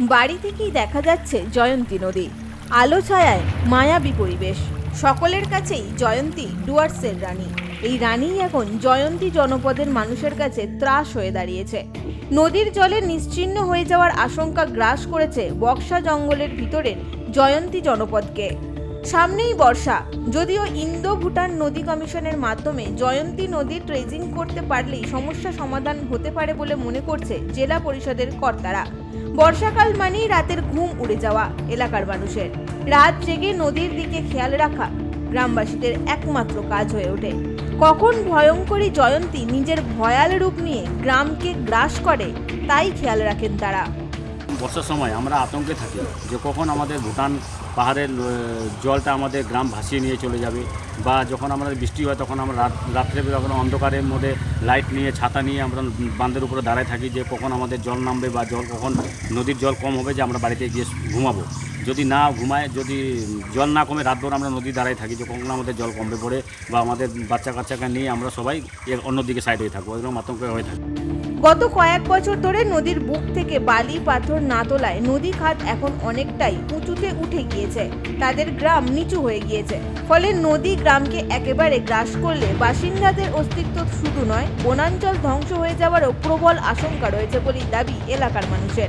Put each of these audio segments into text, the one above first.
বাড়ি থেকেই দেখা যাচ্ছে জয়ন্তী নদী। আলো ছায়ায় মায়াবী পরিবেশ। সকলের কাছেই জয়ন্তী ডুয়ার্সের রানী। এই রানী এখন জয়ন্তী জনপদের মানুষের কাছে ত্রাস হয়ে দাঁড়িয়েছে। নদীর জলে নিশ্চিহ্ন হয়ে যাওয়ার আশঙ্কা গ্রাস করেছে বক্সা জঙ্গলের ভিতরের জয়ন্তী জনপদকে। সামনেই বর্ষা। যদিও ইন্দো ভুটান নদী কমিশনের মাধ্যমে জয়ন্তী নদী ট্রেজিং করতে পারলেই সমস্যা সমাধান হতে পারে বলে মনে করছে জেলা পরিষদের কর্তারা। বর্ষাকাল মানেই রাতের ঘুম উড়ে যাওয়া এলাকার মানুষের। রাত জেগে নদীর দিকে খেয়াল রাখা গ্রামবাসীদের একমাত্র কাজ হয়ে ওঠে। কখন ভয়ঙ্করী জয়ন্তী নিজের ভয়াল রূপ নিয়ে গ্রামকে গ্রাস করে, তাই খেয়াল রাখেন তারা। বর্ষার সময় আমরা আতঙ্কে থাকি যে কখন আমাদের ভুটান পাহাড়ের জলটা আমাদের গ্রাম ভাসিয়ে নিয়ে চলে যাবে বা যখন আমাদের বৃষ্টি হয় তখন আমরা রাত, রাত্রে যখন অন্ধকারের মধ্যে লাইট নিয়ে, ছাতা নিয়ে আমরা বাঁধের উপরে দাঁড়ায় থাকি যে কখন আমাদের জল নামবে বা জল কখন নদীর জল কম হবে যে আমরা বাড়িতে গিয়ে ঘুমাবো। যদি না ঘুমায়, যদি জল না কমে, রাতভর আমরা নদী দাঁড়ায় থাকি যে কখন আমাদের জল কমবে পড়ে বা আমাদের বাচ্চা কাচ্চাকে নিয়ে আমরা সবাই অন্যদিকে সাইড হয়ে থাকব, এরকম আতঙ্কে হয়ে থাকি। গত কয়েক বছর ধরে নদীর বুক থেকে বালি, পাথর না তোলায় নদী খাত এখন অনেকটাই উঁচুতে উঠে গিয়েছে। তাদের গ্রাম নিচু হয়ে গিয়েছে। ফলে নদী গ্রামকে একেবারে গ্রাস করলে বাসিন্দাদের অস্তিত্ব শুধু নয়, বনাঞ্চল ধ্বংস হয়ে যাওয়ারও প্রবল আশঙ্কা রয়েছে বলেই দাবি এলাকার মানুষের।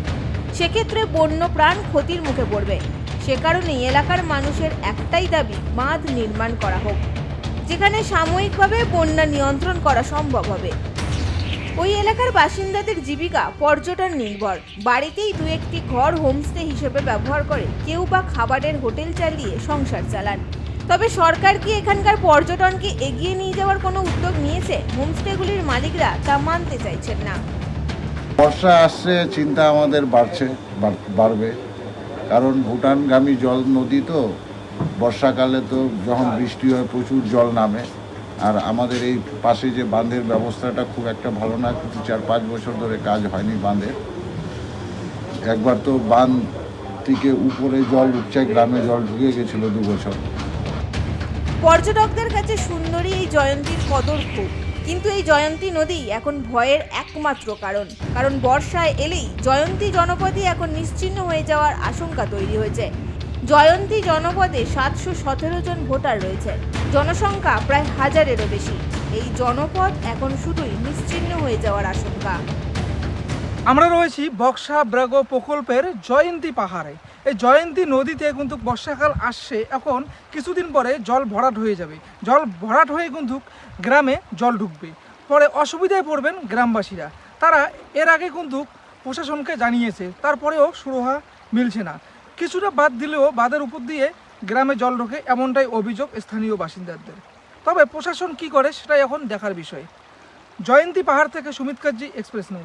সেক্ষেত্রে বন্য প্রাণ ক্ষতির মুখে পড়বে। সে কারণেই এলাকার মানুষের একটাই দাবি বাঁধ নির্মাণ করা হোক। যেখানে সাময়িকভাবে বন্যা নিয়ন্ত্রণ করা সম্ভব হবে। ওই এলাকার বাসিন্দাদের জীবিকা পর্যটন নির্ভর। বাড়িতেই দু একটি ঘর হোমস্টে হিসেবে ব্যবহার করে কেউ বা খাবারের হোটেল চালিয়ে সংসার চালান। তবে সরকার কি এখানকার পর্যটনকে এগিয়ে নিয়ে যাওয়ার কোনো উদ্যোগ নিয়েছে? হোমস্টেগুলির মালিকরা তা মানতে চাইছেন না। বর্ষা আসছে, চিন্তা আমাদের বাড়ছে বাড়- বাড়বে। কারণ ভুটানগামী জল নদী তো, বর্ষাকালে তো যখন বৃষ্টি হয় প্রচুর জল নামে। আর আমাদের এই পাশে যে বাঁধের ব্যবস্থাটা খুব একটা ভালো না, কিন্তু চার পাঁচ বছর ধরে কাজ হয়নি বাঁধের। একবার তো বাঁধ থেকে উপরে জল উঠছে গ্রামে জল ঢুকে গেছিল দু বছর। পর্যটকদের কাছে সুন্দরী এই জয়ন্তীর কদর খুব কিন্তু এই জয়ন্তী নদী এখন ভয়ের একমাত্র কারণ। কারণ বর্ষায় এলেই জয়ন্তী জনপদই এখন নিশ্চিহ্ন হয়ে যাওয়ার আশঙ্কা তৈরি হয়েছে। জয়ন্তী জনপদে সাতশো সতেরো জন ভোটার রয়েছে। জনসংখ্যা প্রায় হাজারেরও বেশি। এই জনপদ এখন শুধুই নিশ্চিহ্ন হয়ে যাওয়ার আশঙ্কা। আমরা রয়েছি বক্সা ব্রাগ প্রকল্পের জয়ন্তী পাহাড়ে। এই জয়ন্তী নদীতে কিন্তু বর্ষাকাল আসছে। এখন কিছুদিন পরে জল ভরাট হয়ে যাবে। জল ভরাট হয়ে কিন্তু গ্রামে জল ঢুকবে। পরে অসুবিধায় পড়বেন গ্রামবাসীরা। তারা এর আগে কিন্তু প্রশাসনকে জানিয়েছে। তারপরেও সুরহা মিলছে না। কিছুটা বাদ দিলেও বাদের উপর দিয়ে গ্রামে জল ঢোকে এমনটাই অভিযোগ স্থানীয় বাসিন্দাদের। তবে প্রশাসন কি করে সেটাই এখন দেখার বিষয়। জয়ন্তী পাহাড় থেকে সুমিত কাজী এক্সপ্রেস নিউজ